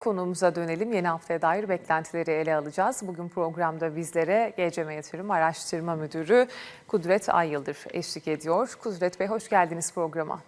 Konuğumuza dönelim. Yeni haftaya dair beklentileri ele alacağız. Bugün programda bizlere GCM Yatırım Araştırma Müdürü Kudret Ayyıldır eşlik ediyor. Kudret Bey hoş geldiniz programa.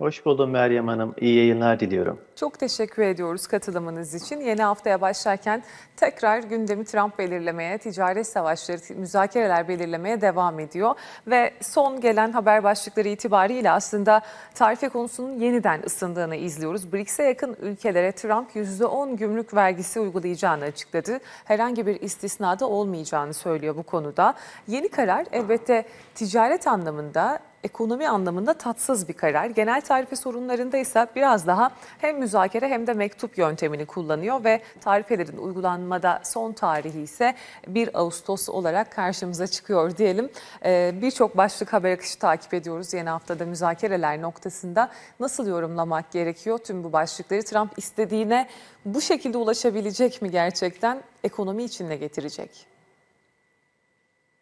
Hoş buldum Meryem Hanım. İyi yayınlar diliyorum. Çok teşekkür ediyoruz katılımınız için. Yeni haftaya başlarken tekrar gündemi Trump belirlemeye, ticaret savaşları, müzakereler belirlemeye devam ediyor. Ve son gelen haber başlıkları itibariyle aslında tarife konusunun yeniden ısındığını izliyoruz. BRICS'e yakın ülkelere Trump %10 gümrük vergisi uygulayacağını açıkladı. Herhangi bir istisnada olmayacağını söylüyor bu konuda. Yeni karar elbette ticaret anlamında ekonomi anlamında tatsız bir karar. Genel tarife sorunlarında ise biraz daha hem müzakere hem de mektup yöntemini kullanıyor ve tarifelerin uygulanmada son tarihi ise 1 Ağustos olarak karşımıza çıkıyor diyelim. Ee, Birçok başlık haber akışı takip ediyoruz yeni haftada müzakereler noktasında. Nasıl yorumlamak gerekiyor tüm bu başlıkları? Trump istediğine bu şekilde ulaşabilecek mi gerçekten? Ekonomi için ne getirecek?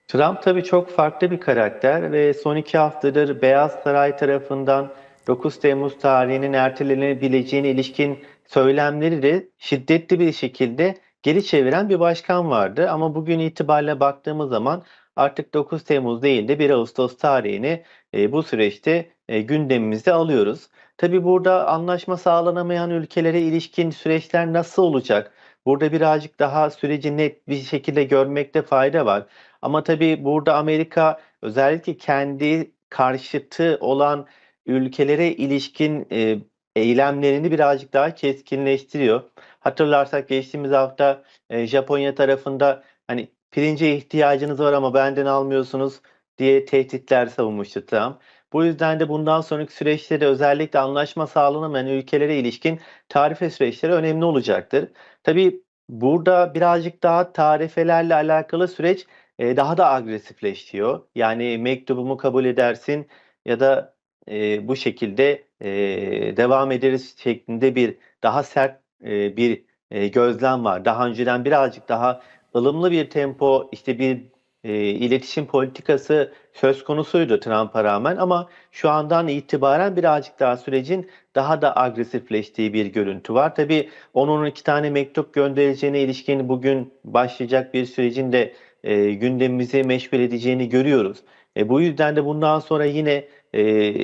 Trump tabii çok farklı bir karakter ve son iki haftadır Beyaz Saray tarafından 9 Temmuz tarihinin ertelenebileceğine ilişkin söylemleri de şiddetli bir şekilde geri çeviren bir başkan vardı. Ama bugün itibariyle baktığımız zaman artık 9 Temmuz değil de 1 Ağustos tarihini e, bu süreçte e, gündemimizde alıyoruz. Tabii burada anlaşma sağlanamayan ülkelere ilişkin süreçler nasıl olacak? Burada birazcık daha süreci net bir şekilde görmekte fayda var. Ama tabii burada Amerika özellikle kendi karşıtı olan ülkelere ilişkin e, eylemlerini birazcık daha keskinleştiriyor. Hatırlarsak geçtiğimiz hafta e, Japonya tarafında hani pirince ihtiyacınız var ama benden almıyorsunuz diye tehditler savunmuştu Trump. Bu yüzden de bundan sonraki süreçte de özellikle anlaşma sağlanamayan ülkelere ilişkin tarife süreçleri önemli olacaktır. Tabii burada birazcık daha tarifelerle alakalı süreç e, daha da agresifleşiyor. Yani mektubumu kabul edersin ya da e, bu şekilde e, devam ederiz şeklinde bir daha sert e, bir e, gözlem var. Daha önceden birazcık daha ılımlı bir tempo, işte bir e, iletişim politikası söz konusuydu Trump'a rağmen ama şu andan itibaren birazcık daha sürecin daha da agresifleştiği bir görüntü var. Tabii onun iki tane mektup göndereceğine ilişkin bugün başlayacak bir sürecin de e, gündemimizi meşgul edeceğini görüyoruz. E, bu yüzden de bundan sonra yine e,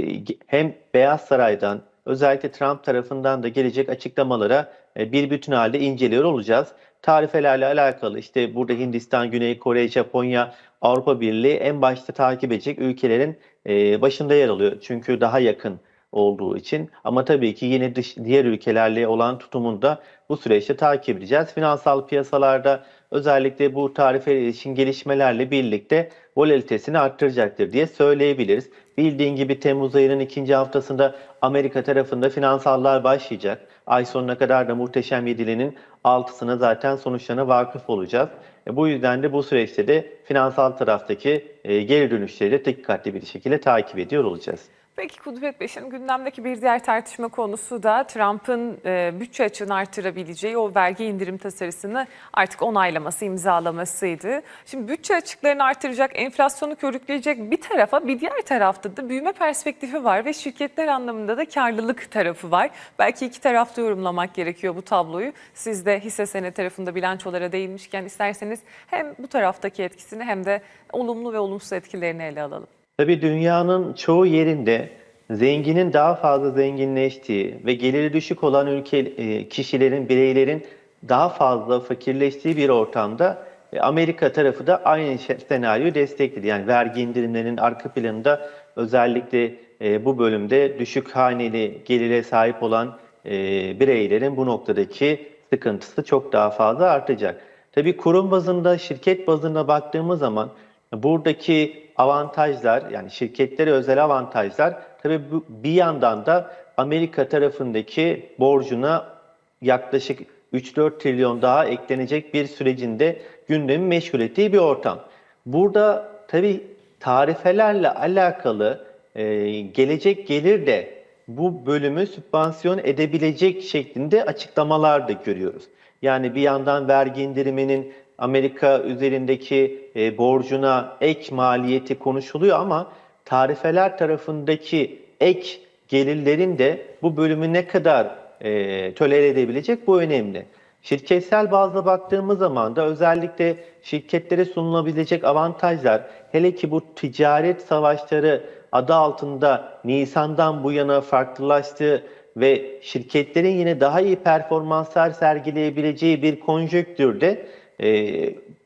hem Beyaz Saray'dan özellikle Trump tarafından da gelecek açıklamalara e, bir bütün halde inceliyor olacağız. Tarifelerle alakalı işte burada Hindistan, Güney Kore, Japonya, Avrupa Birliği en başta takip edecek ülkelerin e, başında yer alıyor. Çünkü daha yakın olduğu için. Ama tabii ki yine dış, diğer ülkelerle olan tutumunu da bu süreçte takip edeceğiz. Finansal piyasalarda özellikle bu tarife ilişkin gelişmelerle birlikte volatilitesini arttıracaktır diye söyleyebiliriz. Bildiğin gibi Temmuz ayının ikinci haftasında Amerika tarafında finansallar başlayacak. Ay sonuna kadar da muhteşem yedilinin altısına zaten sonuçlarına vakıf olacağız. E, bu yüzden de bu süreçte de finansal taraftaki e, geri dönüşleri de dikkatli bir şekilde takip ediyor olacağız. Peki Kudret Bey, şimdi gündemdeki bir diğer tartışma konusu da Trump'ın e, bütçe açığını artırabileceği o vergi indirim tasarısını artık onaylaması, imzalamasıydı. Şimdi bütçe açıklarını artıracak, enflasyonu körükleyecek bir tarafa, bir diğer tarafta da büyüme perspektifi var ve şirketler anlamında da karlılık tarafı var. Belki iki tarafta yorumlamak gerekiyor bu tabloyu. Siz de hisse senedi tarafında bilançolara değinmişken isterseniz hem bu taraftaki etkisini hem de olumlu ve olumsuz etkilerini ele alalım. Tabii dünyanın çoğu yerinde zenginin daha fazla zenginleştiği ve geliri düşük olan ülke e, kişilerin, bireylerin daha fazla fakirleştiği bir ortamda e, Amerika tarafı da aynı senaryoyu destekledi. Yani vergi indirimlerinin arka planında özellikle e, bu bölümde düşük haneli gelire sahip olan bireylerin bu noktadaki sıkıntısı çok daha fazla artacak. Tabii kurum bazında, şirket bazında baktığımız zaman buradaki avantajlar yani şirketlere özel avantajlar tabii bu, bir yandan da Amerika tarafındaki borcuna yaklaşık 3-4 trilyon daha eklenecek bir sürecinde gündemi meşgul ettiği bir ortam. Burada tabii tarifelerle alakalı e, gelecek gelir de bu bölümü sübvansiyon edebilecek şeklinde açıklamalar da görüyoruz. Yani bir yandan vergi indiriminin Amerika üzerindeki e, borcuna ek maliyeti konuşuluyor ama tarifeler tarafındaki ek gelirlerin de bu bölümü ne kadar e, tolere edebilecek. Bu önemli. Şirketsel bazda baktığımız zaman da özellikle şirketlere sunulabilecek avantajlar, hele ki bu ticaret savaşları adı altında Nisan'dan bu yana farklılaştığı ve şirketlerin yine daha iyi performanslar sergileyebileceği bir konjonktürde e,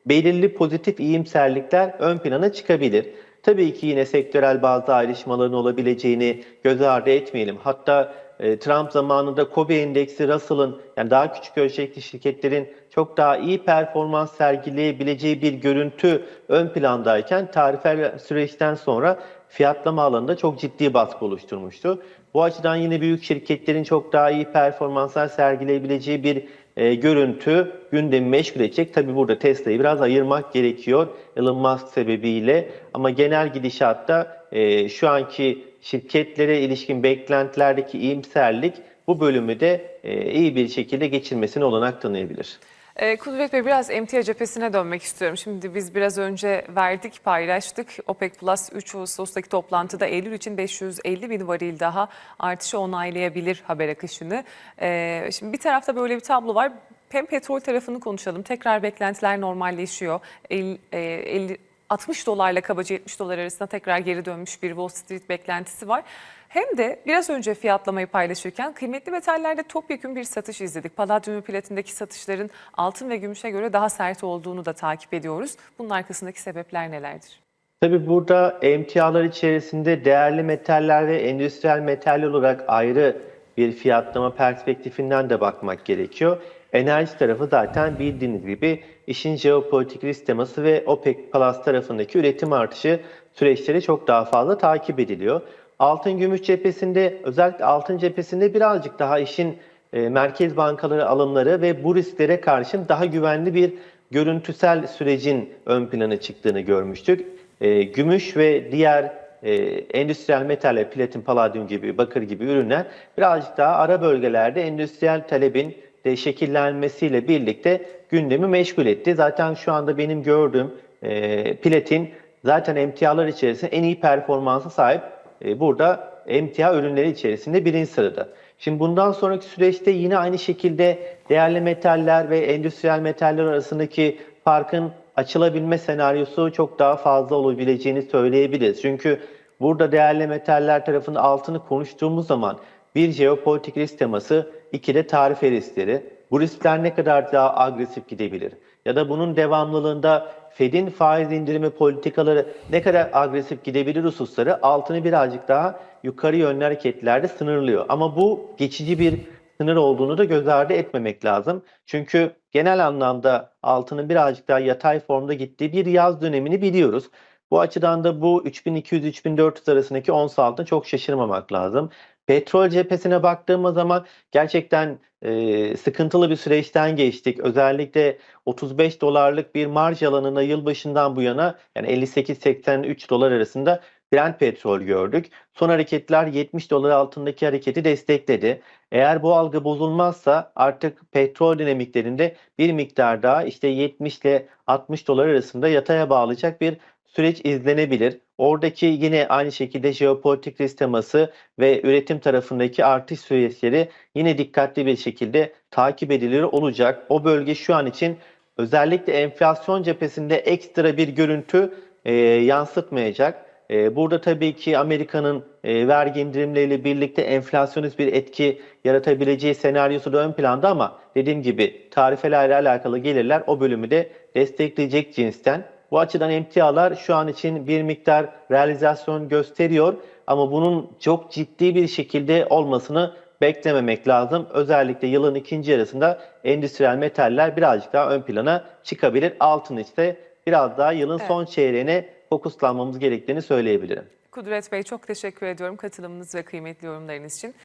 belirli pozitif iyimserlikler ön plana çıkabilir. Tabii ki yine sektörel bazı ayrışmaların olabileceğini göz ardı etmeyelim. Hatta e, Trump zamanında Kobe endeksi Russell'ın yani daha küçük ölçekli şirketlerin çok daha iyi performans sergileyebileceği bir görüntü ön plandayken tarifel süreçten sonra fiyatlama alanında çok ciddi baskı oluşturmuştu. Bu açıdan yine büyük şirketlerin çok daha iyi performanslar sergileyebileceği bir e, görüntü gündemi meşgul edecek. Tabi burada Tesla'yı biraz ayırmak gerekiyor Elon Musk sebebiyle. Ama genel gidişatta e, şu anki şirketlere ilişkin beklentilerdeki iyimserlik bu bölümü de e, iyi bir şekilde geçirmesine olanak tanıyabilir. Ee, Kudret Bey biraz emtia cephesine dönmek istiyorum. Şimdi biz biraz önce verdik, paylaştık. OPEC Plus 3 Ağustos'taki toplantıda Eylül için 550 bin varil daha artışı onaylayabilir haber akışını. Ee, şimdi bir tarafta böyle bir tablo var. Hem petrol tarafını konuşalım. Tekrar beklentiler normalleşiyor. El- e, 50 60 dolarla kabaca 70 dolar arasında tekrar geri dönmüş bir Wall Street beklentisi var. Hem de biraz önce fiyatlamayı paylaşırken kıymetli metallerde topyekun bir satış izledik. Palladium ve platindeki satışların altın ve gümüşe göre daha sert olduğunu da takip ediyoruz. Bunun arkasındaki sebepler nelerdir? Tabii burada emtialar içerisinde değerli metaller ve endüstriyel metaller olarak ayrı bir fiyatlama perspektifinden de bakmak gerekiyor. Enerji tarafı zaten bildiğiniz gibi işin jeopolitik risk teması ve OPEC Plus tarafındaki üretim artışı süreçleri çok daha fazla takip ediliyor. Altın gümüş cephesinde özellikle altın cephesinde birazcık daha işin e, merkez bankaları alımları ve bu risklere karşın daha güvenli bir görüntüsel sürecin ön plana çıktığını görmüştük. E, gümüş ve diğer e, endüstriyel metaller, platin, paladyum gibi, bakır gibi ürünler birazcık daha ara bölgelerde endüstriyel talebin de şekillenmesiyle birlikte gündemi meşgul etti. Zaten şu anda benim gördüğüm e, platin zaten emtialar içerisinde en iyi performansa sahip e, burada emtia ürünleri içerisinde birinci sırada. Şimdi bundan sonraki süreçte yine aynı şekilde değerli metaller ve endüstriyel metaller arasındaki farkın açılabilme senaryosu çok daha fazla olabileceğini söyleyebiliriz. Çünkü burada değerli metaller tarafında altını konuştuğumuz zaman bir jeopolitik risk teması, iki de tarife riskleri. Bu riskler ne kadar daha agresif gidebilir? Ya da bunun devamlılığında Fed'in faiz indirimi politikaları ne kadar agresif gidebilir hususları altını birazcık daha yukarı yönlü hareketlerde sınırlıyor. Ama bu geçici bir sınır olduğunu da göz ardı etmemek lazım. Çünkü genel anlamda altının birazcık daha yatay formda gittiği bir yaz dönemini biliyoruz. Bu açıdan da bu 3200-3400 arasındaki ons altına çok şaşırmamak lazım. Petrol cephesine baktığımız zaman gerçekten e, sıkıntılı bir süreçten geçtik. Özellikle 35 dolarlık bir marj alanına yılbaşından bu yana yani 58-83 dolar arasında Brent petrol gördük. Son hareketler 70 dolar altındaki hareketi destekledi. Eğer bu algı bozulmazsa artık petrol dinamiklerinde bir miktar daha işte 70 ile 60 dolar arasında yataya bağlayacak bir süreç izlenebilir. Oradaki yine aynı şekilde jeopolitik risk teması ve üretim tarafındaki artış süreçleri yine dikkatli bir şekilde takip edilir olacak. O bölge şu an için özellikle enflasyon cephesinde ekstra bir görüntü e, yansıtmayacak. E, burada tabii ki Amerika'nın e, vergi indirimleriyle birlikte enflasyonist bir etki yaratabileceği senaryosu da ön planda ama dediğim gibi tarifelerle alakalı gelirler o bölümü de destekleyecek cinsten. Bu açıdan emtialar şu an için bir miktar realizasyon gösteriyor ama bunun çok ciddi bir şekilde olmasını beklememek lazım. Özellikle yılın ikinci yarısında endüstriyel metaller birazcık daha ön plana çıkabilir. Altın ise biraz daha yılın Evet. son çeyreğine fokuslanmamız gerektiğini söyleyebilirim. Kudret Bey çok teşekkür ediyorum katılımınız ve kıymetli yorumlarınız için.